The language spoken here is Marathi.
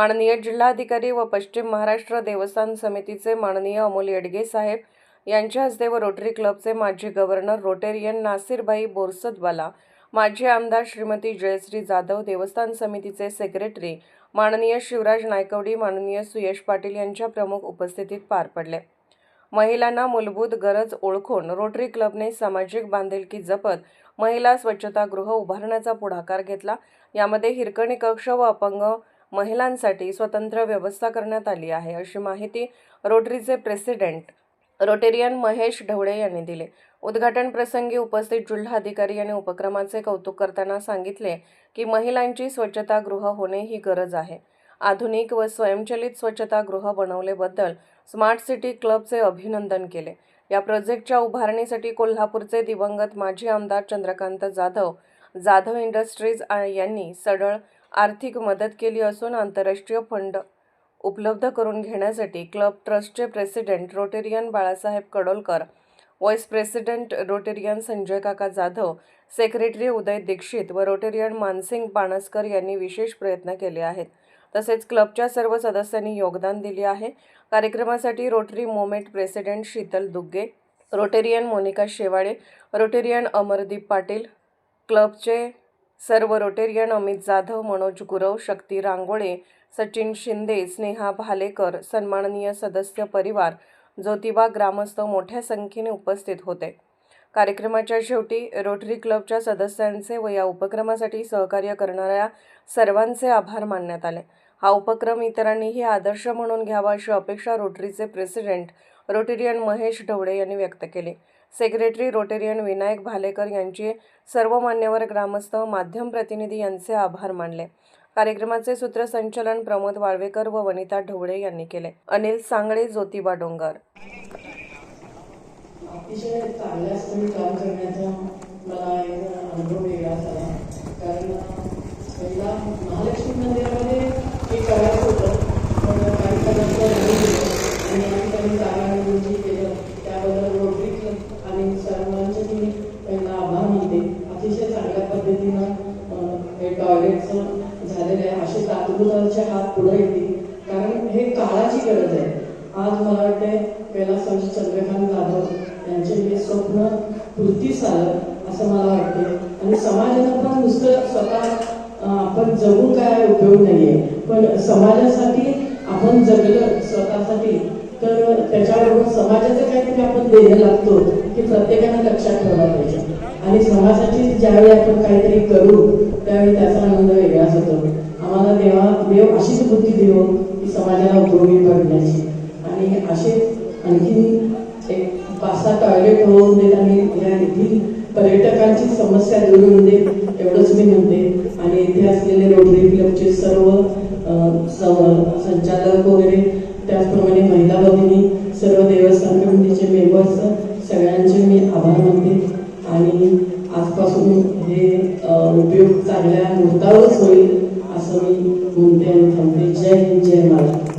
माननीय जिल्हाधिकारी व पश्चिम महाराष्ट्र देवस्थान समितीचे माननीय अमोल येडगे साहेब यांच्या हस्ते व रोटरी क्लबचे माजी गव्हर्नर रोटेरियन नासिरभाई बोरसदवाला माजी आमदार श्रीमती जयश्री जाधव देवस्थान समितीचे सेक्रेटरी माननीय शिवराज नायकवडी माननीय सुयश पाटील यांच्या प्रमुख उपस्थितीत पार पडले. महिलांना मूलभूत गरज ओळखून रोटरी क्लबने सामाजिक बांधिलकी जपत महिला स्वच्छतागृह उभारण्याचा पुढाकार घेतला. यामध्ये हिरकणी कक्ष व अपंग महिलांसाठी स्वतंत्र व्यवस्था करण्यात आली आहे अशी माहिती रोटरीचे प्रेसिडेंट रोटेरियन महेश ढवळे यांनी दिले. उद्घाटन प्रसंगी उपस्थित जिल्हाधिकारी यांनी उपक्रमाचे कौतुक करताना सांगितले की महिलांची स्वच्छतागृह होणे ही गरज आहे. आधुनिक व स्वयंचलित स्वच्छतागृह बनवलेबद्दल स्मार्ट सिटी क्लबचे अभिनंदन केले. या प्रोजेक्टच्या उभारणीसाठी कोल्हापूरचे दिवंगत माजी आमदार चंद्रकांत जाधव जाधव इंडस्ट्रीज यांनी सडळ आर्थिक मदत केली असून आंतरराष्ट्रीय फंड उपलब्ध करून घेण्यासाठी क्लब ट्रस्टचे president Rotarian Balasaheb Kadolkar vice president Rotarian Sanjay Kaka Jadhav secretary उदय दीक्षित व रोटेरियन मानसिंग पाणसकर यांनी विशेष प्रयत्न केले आहेत. तसेच क्लबच्या सर्व सदस्यांनी योगदान दिले आहे. कार्यक्रमासाठी Rotary moment president Sheetal Dugge Rotarian Monika Shewale Rotarian Amardeep Patil क्लबचे सर्व रोटेरियन अमित जाधव मनोज गुरव शक्ती रांगोळे सचिन शिंदे स्नेहा भालेकर सन्माननीय सदस्य परिवार ज्योतिबा ग्रामस्थ मोठ्या संख्येने उपस्थित होते. कार्यक्रमाच्या शेवटी रोटरी क्लबच्या सदस्यांचे व या उपक्रमासाठी सहकार्य करणाऱ्या सर्वांचे आभार मानण्यात आले. हा उपक्रम इतरांनीही आदर्श म्हणून घ्यावा अशी अपेक्षा रोटरीचे प्रेसिडेंट रोटेरियन महेश ढवळे यांनी व्यक्त केले. सेक्रेटरी रोटेरियन विनायक भालेकर यांचे सर्व मान्यवर ग्रामस्थ माध्यम प्रतिनिधी यांचे आभार मानले. कार्यक्रमाचे सूत्रसंचालन प्रमोद वाळवेकर व वनिता ढवळे यांनी केले. अनिल सांगळे ज्योतिबा डोंगर. अतिशय काम करण्याचा मला अनुभव वेगळा झाला. कारण पहिला महालक्ष्मी मंदिरामध्ये हे करायचं होतं. आणि आम्ही त्यांनी जागा निवडून केलं. त्याबद्दल रोटरी क्लब आणि सर्वांचे मी पहिला आभार मानते. अतिशय चांगल्या पद्धतीनं अं, हे टॉयलेटचं झालेलं आहे. असे तात्पुरताचे हात पुढे येतील. कारण हे काळाची गरज आहे. आज मला वाटते कैलासवासी चंद्रकांत जाधव यांचे हे स्वप्न पूर्तीस आलं असं मला वाटते. आणि समाजाला पण नुसतं स्वतः आपण जगू काय उपयोग नाहीये. पण समाजासाठी आपण जगलं स्वतःसाठी तर त्याच्यावरून समाजाचं काहीतरी आपण देणं लागतो की प्रत्येकानं लक्षात ठेवलं पाहिजे. आणि समाजाची ज्यावेळी आपण काहीतरी करू त्यावेळी त्याचा आनंद वेगळाच होतो. आम्हाला देवा देव अशीच बुद्धी देव की समाजाला उपयोगी पडण्याची. आणि असे आणखी एक पाच सहा टॉयलेट होऊन देत आणि या येथील पर्यटकांची समस्या दूर होऊन दे एवढंच मी म्हणते. आणि इथे असलेले रोटरी क्लबचे सर्व संचालक वगैरे त्याचप्रमाणे महिला भगिनी सर्व देवस्थान कमिटीचे मेंबर्स सगळ्यांचे मी आभार मानते. आणि आजपासून हे उपयोग चांगल्या मुहूर्तावरच होईल असं मी म्हणते आणि थांबते. जय हिंद जय महाराष्ट्र.